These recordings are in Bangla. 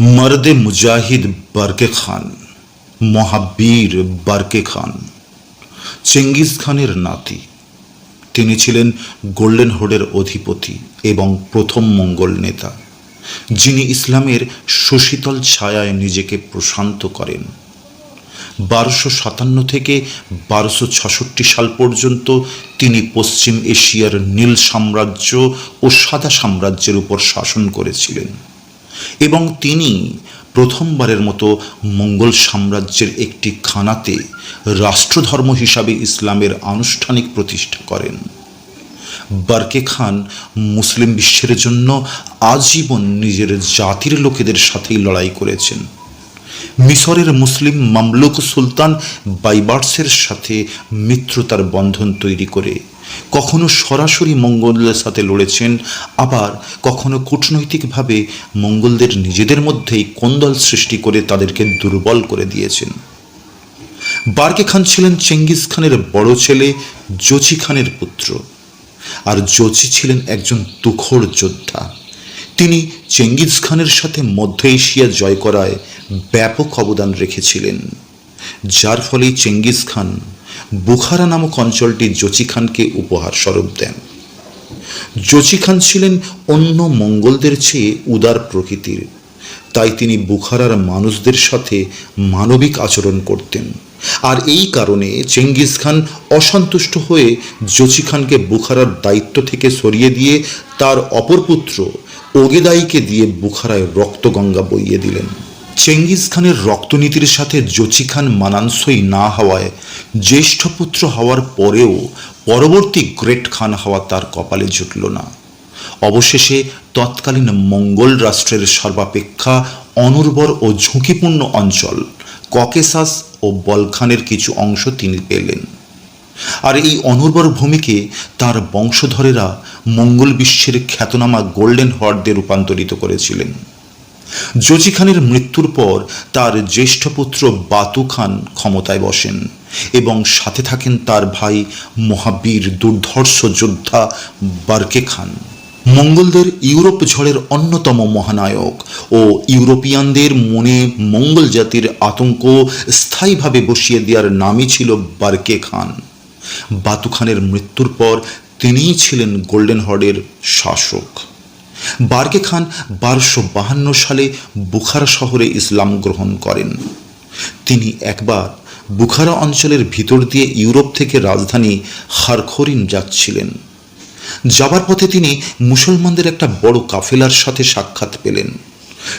মর্দে মুজাহিদ বারকে খান মহাবীর বারকে খান চেঙ্গিস খানের নাতি তিনি ছিলেন গোল্ডেন হোডের অধিপতি এবং প্রথম মঙ্গল নেতা যিনি ইসলামের সুশীতল ছায়ায় নিজেকে প্রশান্ত করেন বারোশো সাতান্ন থেকে বারোশো ছষট্টি সাল পর্যন্ত তিনি পশ্চিম এশিয়ার নীল সাম্রাজ্য ও সাদা সাম্রাজ্যের উপর শাসন করেছিলেন। এবং তিনি প্রথমবারের মতো মঙ্গল সাম্রাজ্যের একটি খানাতে রাষ্ট্রধর্ম হিসাবে ইসলামের আনুষ্ঠানিক প্রতিষ্ঠা করেন। বার্কে খান মুসলিম বিশ্বের জন্য আজীবন নিজের জাতির লোকেদের সাথেই লড়াই করেছেন। মিশরের মুসলিম মামলুক সুলতান বাইবার্সের সাথে মিত্রতার বন্ধন তৈরি করে কখনো সরাসরি মঙ্গলদের সাথে লড়েছেন, আবার কখনো কূটনৈতিকভাবে মঙ্গলদের নিজেদের মধ্যেই কোন্দল সৃষ্টি করে তাদেরকে দুর্বল করে দিয়েছেন। বার্কে খান ছিলেন চেঙ্গিস খানের বড় ছেলে, জোচি খানের পুত্র। আর জোচি ছিলেন একজন তুখোড় যোদ্ধা। তিনি চেঙ্গিজ খানের সাথে মধ্য এশিয়া জয় করায় ব্যাপক অবদান রেখেছিলেন, যার ফলে চেঙ্গিস খান বুখারা নামক অঞ্চলটি জচি খানকে উপহার স্বরূপ দেন। জচি খান ছিলেন অন্য মঙ্গলদের চেয়ে উদার প্রকৃতির। তাই তিনি বুখারার মানুষদের সাথে মানবিক আচরণ করতেন। আর এই কারণে চেঙ্গিস খান অসন্তুষ্ট হয়ে জচি খানকে বুখারার দায়িত্ব থেকে সরিয়ে দিয়ে তার অপর পুত্র ওগেদাইকে দিয়ে বুখারায় রক্তগঙ্গা বইয়ে দিলেন। চেঙ্গিস খানের রক্তনীতির সাথে জচি খান মানানসই না হওয়ায় জ্যেষ্ঠ পুত্র হওয়ার পরেও পরবর্তী গ্রেট খান হওয়া তার কপালে জুটল না। অবশেষে তৎকালীন মঙ্গল রাষ্ট্রের সর্বাপেক্ষা অনুর্বর ও ঝুঁকিপূর্ণ অঞ্চল ককেসাস ও বলখানের কিছু অংশ তিনি পেলেন। আর এই অনুর্বর ভূমিকে তার বংশধরেরা মঙ্গল বিশ্বের খ্যাতনামা গোল্ডেন হর্ডে রূপান্তরিত করেছিলেন। জজি খানের মৃত্যুর পর তার জ্যেষ্ঠ পুত্র বাতু খান ক্ষমতায় বসেন। এবং সাথে থাকেন তার ভাই মহাবীর দুর্ধর্ষ যোদ্ধা বার্কে খান। মঙ্গলদের ইউরোপ ঝড়ের অন্যতম মহানায়ক ও ইউরোপিয়ানদের মনে মঙ্গল জাতির আতঙ্ক স্থায়ীভাবে বসিয়ে দেওয়ার নামই ছিল বার্কে খান। বাতু খানের মৃত্যুর পর তিনিই ছিলেন গোল্ডেন হর্ডের শাসক। বার্কে খান বারোশো বাহান্ন সালে বুখারা শহরে ইসলাম গ্রহণ করেন। তিনি একবার বুখারা অঞ্চলের ভিতর দিয়ে ইউরোপ থেকে রাজধানী হারখরিন যাচ্ছিলেন। যাবার পথে তিনি মুসলমানদের একটা বড় কাফেলার সাথে সাক্ষাৎ পেলেন।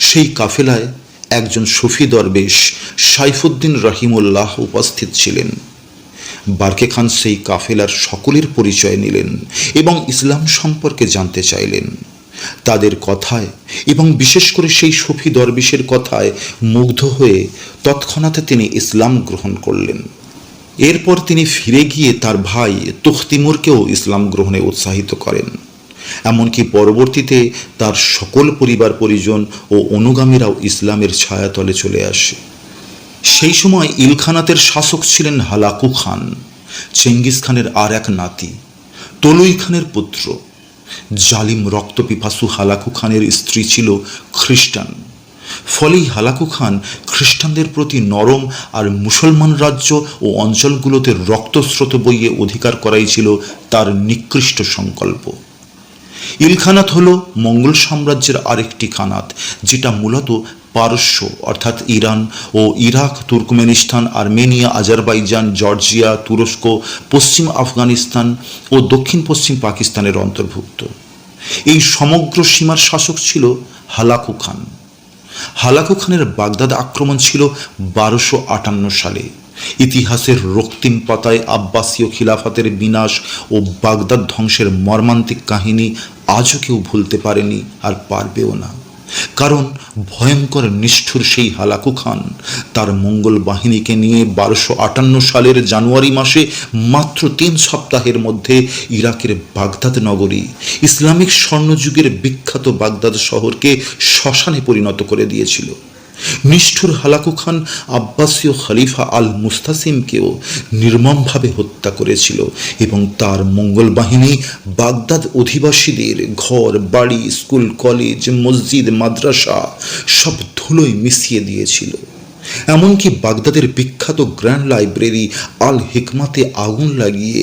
সেই কাফেলায় একজন সুফি দরবেশ সাইফুদ্দিন রহিমুল্লাহ উপস্থিত ছিলেন। বার্কে খান সেই কাফেলার সকলের পরিচয় নিলেন এবং ইসলাম সম্পর্কে জানতে চাইলেন। তাদের কথায় এবং বিশেষ করে সেই সফি দরবেশের কথায় মুগ্ধ হয়ে তৎক্ষণাৎ তিনি ইসলাম গ্রহণ করলেন। এরপর তিনি ফিরে গিয়ে তার ভাই তুখতিমুরকেও ইসলাম গ্রহণে উৎসাহিত করেন। এমনকি পরবর্তীতে তার সকল পরিবার পরিজন ও অনুগামীরাও ইসলামের ছায়াতলে চলে আসে। সেই সময় ইলখানাতের শাসক ছিলেন হালাকু খান চেঙ্গিস খানের আর এক নাতি, তলুই খানের পুত্র। জালিম রক্তপিপাসু হালাকু খানের স্ত্রী ছিল খ্রিস্টান। ফলেই হালাকু খান খ্রিস্টানদের প্রতি নরম আর মুসলমান রাজ্য ও অঞ্চলগুলোতে রক্তস্রোত বইয়ে অধিকার করাই ছিল তার নিকৃষ্ট সংকল্প। ইলখানাত হল মঙ্গল সাম্রাজ্যের আরেকটি খানাত, যেটা মূলত পারস্য, অর্থাৎ ইরান ও Iraq, Turkmenistan, Armenia, Azerbaijan, Georgia, তুরস্ক, পশ্চিম আফগানিস্তান ও দক্ষিণ পশ্চিম পাকিস্তানের অন্তর্ভুক্ত। এই সমগ্র সীমার শাসক ছিল হালাকু খান। হালাকু খানের বাগদাদ আক্রমণ ছিল বারোশো আটান্ন সালে। ইতিহাসের রক্তিম পাতায় আব্বাসীয় খিলাফতের বিনাশ ও বাগদাদ ধ্বংসের মর্মান্তিক কাহিনী আজও কেউ ভুলতে পারেনি আর পারবেও না। কারণ ভয়ঙ্কর নিষ্ঠুর সেই হালাকু খান তার মঙ্গল বাহিনীকে নিয়ে বারোশো আটান্ন সালের জানুয়ারি মাসে মাত্র তিন সপ্তাহের মধ্যে ইরাকের বাগদাদ নগরী, ইসলামিক স্বর্ণযুগের বিখ্যাত বাগদাদ শহরকে শ্মশানে পরিণত করে দিয়েছিল। নিষ্ঠুর হালাকু খান আব্বাসীয় খলিফা আল মুস্তাসিমকেও নির্মমভাবে হত্যা করেছিল এবং তার মঙ্গল বাহিনী বাগদাদ অধিবাসীদের ঘর, বাড়ি, স্কুল, কলেজ, মসজিদ, মাদ্রাসা সব ধুলোয় মিশিয়ে দিয়েছিল। এমনকি বাগদাদের বিখ্যাত গ্র্যান্ড লাইব্রেরি আল হিকমাতে আগুন লাগিয়ে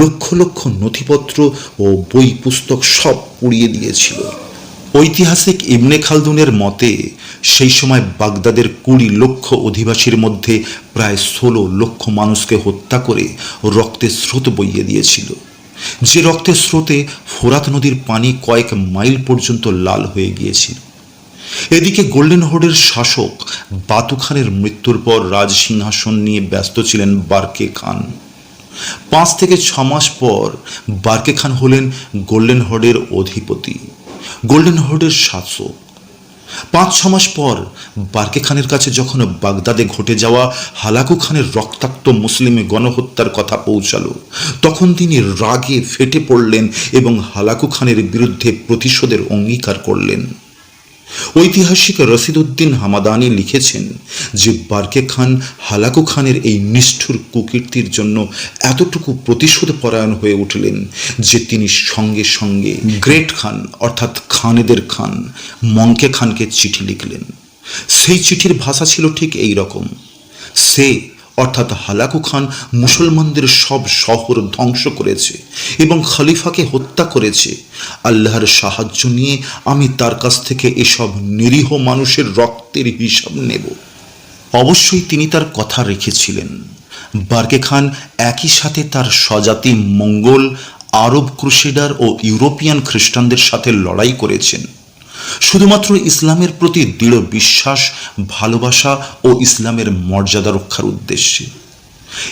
লক্ষ লক্ষ নথিপত্র ও বই পুস্তক সব পুড়িয়ে দিয়েছিল। ঐতিহাসিক ইবনে খালদুনের মতে, সেই সময় বাগদাদের কুড়ি লক্ষ অধিবাসীর মধ্যে প্রায় ষোলো লক্ষ মানুষকে হত্যা করে রক্তের স্রোত বইয়ে দিয়েছিল। যে রক্তের স্রোতে ফোরাত নদীর পানি কয়েক মাইল পর্যন্ত লাল হয়ে গিয়েছিল। এদিকে গোল্ডেন হোর্ডের শাসক বাতু খানের মৃত্যুর পর রাজ সিংহাসন নিয়ে ব্যস্ত ছিলেন বার্কে খান। পাঁচ থেকে ছ মাস পর বার্কে খান হলেন গোল্ডেন হোর্ডের অধিপতি। গোল্ডেন হোর্ডের সাতশো। পাঁচ, ছ মাস পর বার্কে খানের কাছে যখন বাগদাদে ঘটে যাওয়া হালাকু খানের রক্তাক্ত মুসলিম গণহত্যার কথা পৌঁছালো, তখন তিনি রাগে ফেটে পড়লেন এবং হালাকু খানের বিরুদ্ধে প্রতিশোধের অঙ্গীকার করলেন। ঐতিহাসিক রশিদউদ্দিন হামাদানি লিখেছেন যে বার্কে খান, হালাকু খানের এই নিষ্ঠুর কুকীর্তির জন্য এতটুকু প্রতিশোধ পরায়ণ হয়ে উঠলেন যে তিনি সঙ্গে সঙ্গে গ্রেট খান, অর্থাৎ খানেদের খান মঙ্কে খানকে চিঠি লিখলেন। সেই চিঠির ভাষা ছিল ঠিক এই রকম। সে অর্থাৎ হালাকু খান মুসলমানদের সব শহর ধ্বংস করেছে এবং খলিফাকে হত্যা করেছে। আল্লাহর সাহায্য নিয়ে আমি তার কাছ থেকে এসব নিরীহ মানুষের রক্তের হিসাব নেব। অবশ্যই তিনি তার কথা রেখেছিলেন। বার্কে খান একই সাথে তার স্বজাতি মঙ্গল, আরব ক্রুসেডার ও ইউরোপিয়ান খ্রিস্টানদের সাথে লড়াই করেছেন। শুধুমাত্র ইসলামের প্রতি দৃঢ় বিশ্বাস, ভালোবাসা ও ইসলামের মর্যাদা রক্ষার উদ্দেশ্যে।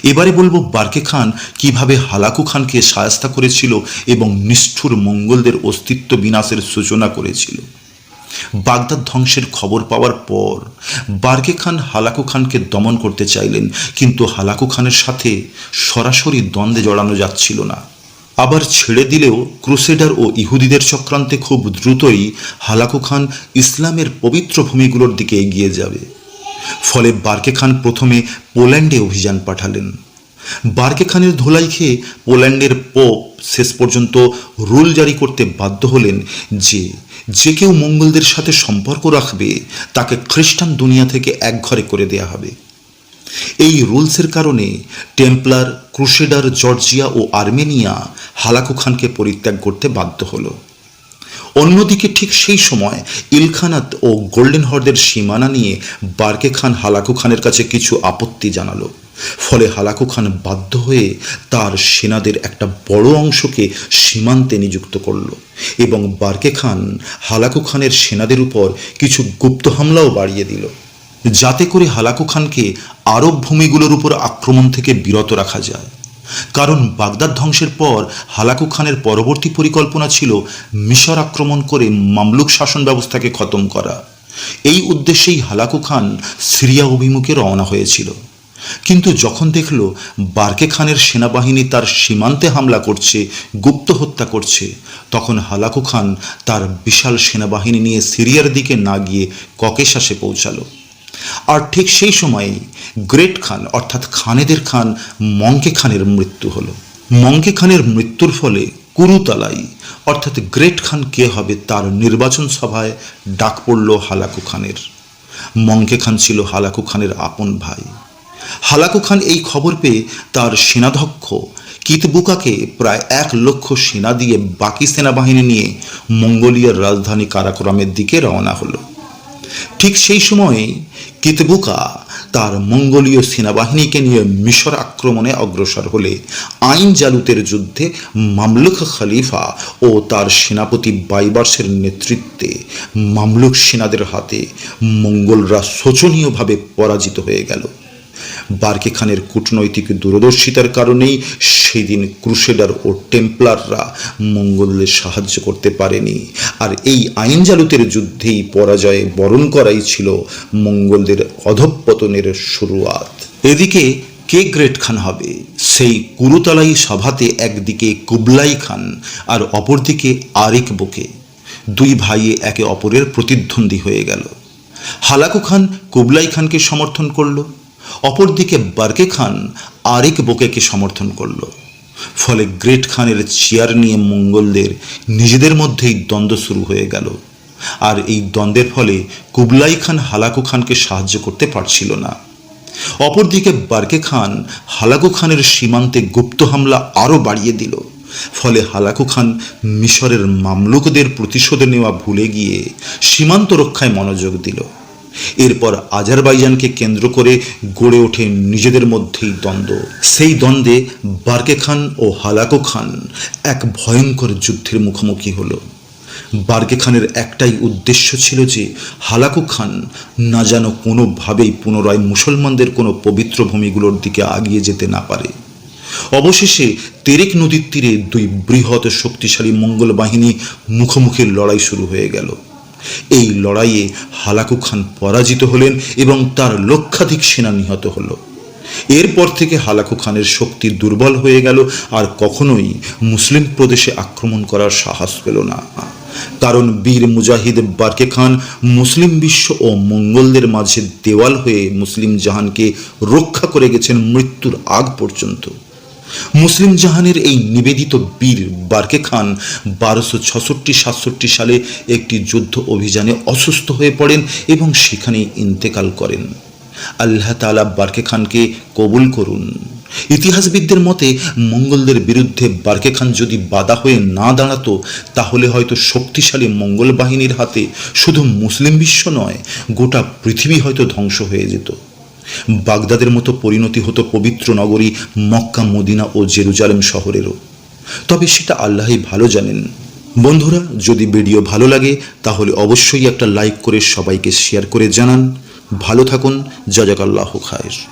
এবারে বলব বার্কে খান কীভাবে হালাকু খানকে সায়স্তা করেছিল এবং নিষ্ঠুর মঙ্গলদের অস্তিত্ব বিনাশের সূচনা করেছিল। বাগদাদ ধ্বংসের খবর পাওয়ার পর বার্কে খান হালাকু খানকে দমন করতে চাইলেন, কিন্তু হালাকু খানের সাথে সরাসরি দ্বন্দ্বে জড়ানো যাচ্ছিল না। আবার ছেড়ে দিলেও ক্রুসেডার ও ইহুদিদের চক্রান্তে খুব দ্রুতই হালাকু খান ইসলামের পবিত্র ভূমিগুলোর দিকে এগিয়ে যাবে। ফলে বার্কে খান প্রথমে পোল্যান্ডে অভিযান পাঠালেন। বার্কে খানের ধোলাই খেয়ে পোল্যান্ডের পোপ শেষ পর্যন্ত রুল জারি করতে বাধ্য হলেন যে যে কেউ মঙ্গলদের সাথে সম্পর্ক রাখবে, তাকে খ্রিস্টান দুনিয়া থেকে একঘরে করে দেয়া হবে। এই রুলসের কারণে টেম্পলার ক্রুসেডার জর্জিয়া ও আর্মেনিয়া হালাকু খানকে পরিত্যাগ করতে বাধ্য হলো। অন্যদিকে ঠিক সেই সময় ইলখানাত ও গোল্ডেন হর্ডের সীমানা নিয়ে বার্কে খান হালাকু খানের কাছে কিছু আপত্তি জানালো। ফলে হালাকু খান বাধ্য হয়ে তার সেনাদের একটা বড় অংশকে সীমান্তে নিযুক্ত করল এবং বার্কে খান হালাকু খানের সেনাদের উপর কিছু গুপ্ত হামলাও বাড়িয়ে দিল। যাতে করে হালাকু খানকে আরব ভূমিগুলোর উপর আক্রমণ থেকে বিরত রাখা যায়। কারণ বাগদাদ ধ্বংসের পর হালাকু খানের পরবর্তী পরিকল্পনা ছিল মিশর আক্রমণ করে মামলুক শাসন ব্যবস্থাকে খতম করা। এই উদ্দেশ্যেই হালাকু খান সিরিয়া অভিমুখে রওনা হয়েছিল। কিন্তু যখন দেখল বার্কে খানের সেনাবাহিনী তার সীমান্তে হামলা করছে, গুপ্ত হত্যা করছে, তখন হালাকু খান তার বিশাল সেনাবাহিনী নিয়ে সিরিয়ার দিকে না গিয়ে ককেশাসে পৌঁছালো। আর ঠিক সেই সময়েই গ্রেট খান, অর্থাৎ খানেদের খান মঙ্কে খানের মৃত্যু হলো। মঙ্কে খানের মৃত্যুর ফলে কুরুতালাই, অর্থাৎ গ্রেট খান কে হবে তার নির্বাচন সভায় ডাক পড়ল হালাকু খানের। মঙ্কে খান ছিল হালাকু খানের আপন ভাই। হালাকু খান এই খবর পেয়ে তার সেনাধ্যক্ষ কিতবুকাকে প্রায় এক লক্ষ সেনা দিয়ে বাকি সেনাবাহিনী নিয়ে মঙ্গোলিয়ার রাজধানী কারাকোরামের দিকে রওনা হলো। ঠিক সেই সময়ে কিতবুকা তার মঙ্গোলীয় সেনাবাহিনীকে নিয়ে মিশর আক্রমণে অগ্রসর হলে আইন জালুতের যুদ্ধে মামলুক খলিফা ও তার সেনাপতি বাইবার্সের নেতৃত্বে মামলুক সেনাদের হাতে মঙ্গলরা শোচনীয়ভাবে পরাজিত হয়ে গেল। বার্কে খানের কূটনৈতিক দূরদর্শিতার কারণেই সেদিন ক্রুসেডার ও টেম্পলাররা মঙ্গলদের সাহায্য করতে পারেনি। আর এই আইন জালুতের যুদ্ধেই পরাজয়ে বরণ করাই ছিল মঙ্গলদের অধঃপতনের শুরুয়াত। এদিকে কে গ্রেট খান হবে? সেই কুরুতলাই সভাতে একদিকে কুবলাই খান আর অপরদিকে আরিক বুকে। দুই ভাইয়ে একে অপরের প্রতিদ্বন্দ্বী হয়ে গেল। হালাকু খান কুবলাই খানকে সমর্থন করল। অপরদিকে বার্কে খান আরেক বোকেকে সমর্থন করল। ফলে গ্রেট খানের চেয়ার নিয়ে মঙ্গলদের নিজেদের মধ্যেই দ্বন্দ্ব শুরু হয়ে গেল। আর এই দ্বন্দ্বের ফলে কুবলাই খান হালাকু খানকে সাহায্য করতে পারছিল না। অপরদিকে বার্কে খান হালাকু খানের সীমান্তে গুপ্ত হামলা আরও বাড়িয়ে দিল। ফলে হালাকু খান মিশরের মামলুকদের প্রতিশোধ নেওয়া ভুলে গিয়ে সীমান্ত রক্ষায় মনোযোগ দিল। এরপর আজারবাইজানকে কেন্দ্র করে গড়ে ওঠে নিজেদের মধ্যেই দ্বন্দ্ব। সেই দ্বন্দ্বে বার্কে খান ও হালাকো খান এক ভয়ঙ্কর যুদ্ধের মুখোমুখি হলো। বার্গে খানের একটাই উদ্দেশ্য ছিল যে হালাকু খান না যেন কোনোভাবেই পুনরায় মুসলমানদের কোনো পবিত্র ভূমিগুলোর দিকে আগিয়ে যেতে না পারে। অবশেষে তেরেক নদীর তীরে দুই বৃহৎ শক্তিশালী মঙ্গল বাহিনী মুখোমুখি লড়াই শুরু হয়ে গেল। এই লড়াইয়ে হালাকু খান পরাজিত হলেন এবং তার লক্ষাধিক সেনা নিহত হলো। এরপর থেকে হালাকু খানের শক্তি দুর্বল হয়ে গেল আর কখনোই মুসলিম প্রদেশে আক্রমণ করার সাহস পেল না। কারণ বীর মুজাহিদ বার্কে খান মুসলিম বিশ্ব ও মঙ্গলদের মাঝে দেওয়াল হয়ে মুসলিম জাহানকে রক্ষা করে গেছেন মৃত্যুর আগ পর্যন্ত। মুসলিম জাহানের এই নিবেদিত বীর বার্কে খান বারোশো ছষট্টি, সাতষট্টি সালে একটি যুদ্ধ অভিযানে অসুস্থ হয়ে পড়েন এবং সেখানেই ইন্তেকাল করেন। আল্লাহ তালা বার্কে খানকে কবুল করুন। ইতিহাসবিদদের মতে, মঙ্গলদের বিরুদ্ধে বার্কে খান যদি বাধা হয়ে না দাঁড়াতো, তাহলে হয়তো শক্তিশালী মঙ্গল বাহিনীর হাতে শুধু মুসলিম বিশ্ব নয়, গোটা পৃথিবী হয়তো ধ্বংস হয়ে যেত। বাগদাদের মতো পরিণতি হতো পবিত্র নগরী মক্কা, মদিনা ও জেরুজালেম শহরেরও। তবে সেটা আল্লাহই ভালো জানেন। বন্ধুরা, যদি ভিডিও ভালো লাগে, তাহলে অবশ্যই একটা লাইক করে সবাইকে শেয়ার করে জানান। ভালো থাকুন। জাজাকাল্লাহ খায়ের।